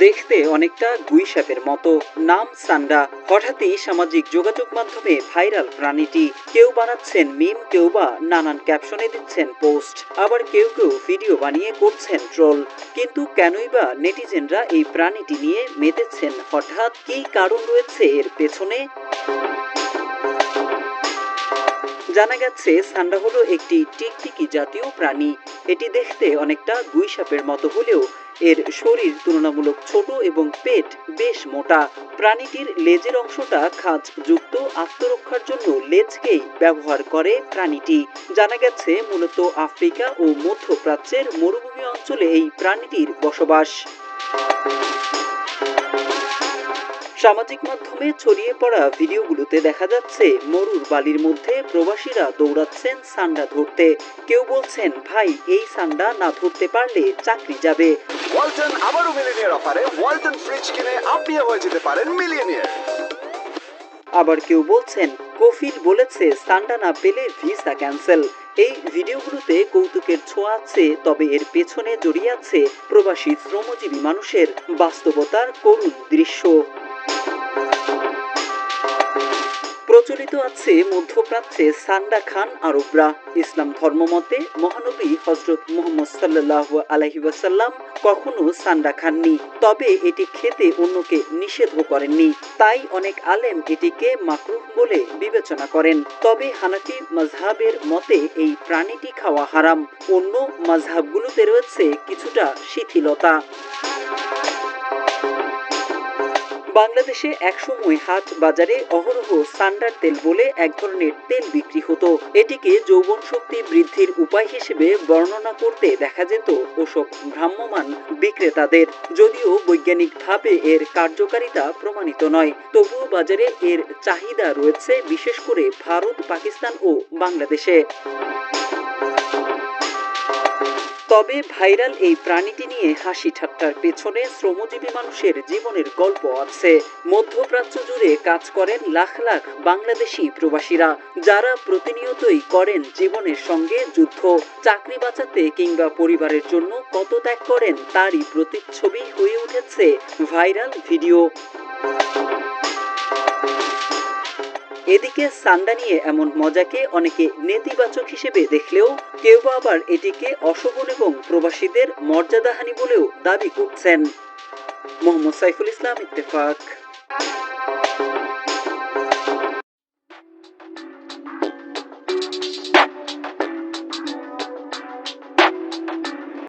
দেখতে অনেকটা গুই সাপের মতো। নাম সান্ডা। হঠাৎই সামাজিক যোগাযোগ মাধ্যমে ভাইরাল প্রাণীটি। কেউ বানাচ্ছেন মিম, কেউ বা নানান ক্যাপশনে দিচ্ছেন পোস্ট। আবার কেউ কেউ ভিডিও বানিয়ে করছেন ট্রোল। কিন্তু কেনই বা নেটিজেনরা এই প্রাণীটি নিয়ে মেতেছেন? হঠাৎ কী কারণ রয়েছে এর পেছনে? জানা গেছে, সান্ডা হলো একটি টিকটিকি জাতীয় প্রাণী। এটি দেখতে অনেকটা গুই সাপের মতো হলেও এর শরীর তুলনামূলক ছোট এবং পেট বেশ মোটা। প্রাণীটির লেজের অংশটা খাঁজ যুক্ত আত্মরক্ষার জন্য লেজকেই ব্যবহার করে প্রাণীটি। জানা গেছে, মূলত আফ্রিকা ও মধ্যপ্রাচ্যের মরুভূমি অঞ্চলে এই প্রাণীটির বসবাস। সামাজিক মাধ্যমে ছড়িয়ে পড়া ভিডিওগুলোতে দেখা যাচ্ছে মরুর বালির মধ্যে প্রবাসীরা দৌড়াচ্ছেন সান্ডা ধরতে। কেউ বলছেন ভাই এই সান্ডা না ধরতে পারলে চাকরি যাবে। ওয়ালটন আবারও মিলিনিয়ার অফারে ওয়ালটন ফ্রিজ কিনে আপনিও হয়ে যেতে পারেন মিলিয়নিয়ার। আবার কেউ বলছেন কফিল বলেছে সান্ডা না পেলে ভিসা ক্যান্সেল। এই ভিডিওগুলোতে কৌতুকের ছোঁয়া আছে তবে এর পেছনে জড়িয়ে আছে প্রবাসী শ্রমজীবী মানুষের বাস্তবতার করুণ দৃশ্য। প্রচলিত আছে মধ্যপ্রাচ্যে সান্ডা খান আরবরা। ইসলাম ধর্মমতে মহানবী হজরত মোহাম্মদ সাল্লাহ আলহি ওয়াসাল্লাম কখনো সান্ডা খাননি, তবে এটি খেতে অন্যকে নিষেধ করেননি। তাই অনেক আলেম এটিকে মাকরুহ বলে বিবেচনা করেন। তবে হানাফি মাজহাবের মতে, এই প্রাণীটি খাওয়া হারাম। অন্য মাজহাবগুলোতে রয়েছে কিছুটা শিথিলতা। বাংলাদেশে একসময় হাট বাজারে অহরহ সান্ডার তেল বলে এক ধরনের তেল বিক্রি হতো। এটিকে যৌবন শক্তি বৃদ্ধির উপায় হিসেবে বর্ণনা করতে দেখা যেত ওসব ভ্রাম্যমান বিক্রেতাদের। যদিও বৈজ্ঞানিকভাবে এর কার্যকারিতা প্রমাণিত নয়, তবুও বাজারে এর চাহিদা রয়েছে বিশেষ করে ভারত, পাকিস্তান ও বাংলাদেশে। তবে ভাইরাল এই প্রাণীটি নিয়ে হাসি ঠাট্টার পেছনে শ্রমজীবী মানুষের জীবনের গল্প আছে। মধ্যপ্রাচ্য জুড়ে কাজ করেন লাখ লাখ বাংলাদেশি প্রবাসীরা, যারা প্রতিনিয়তই করেন জীবনের সঙ্গে যুদ্ধ। চাকরি বাঁচাতে কিংবা পরিবারের জন্য কত ত্যাগ করেন তারই প্রতিচ্ছবি হয়ে উঠেছে ভাইরাল ভিডিও। এদিকে সান্ডা নিয়ে এমন মজাকে অনেকে নেতিবাচক হিসেবে দেখলেও কেউ আবার এটিকে অশোভন এবং প্রবাসীদের মর্যাদাহানি বলেও দাবি করছেন। মোহাম্মদ সাইফুল ইসলাম ইত্তেফাক।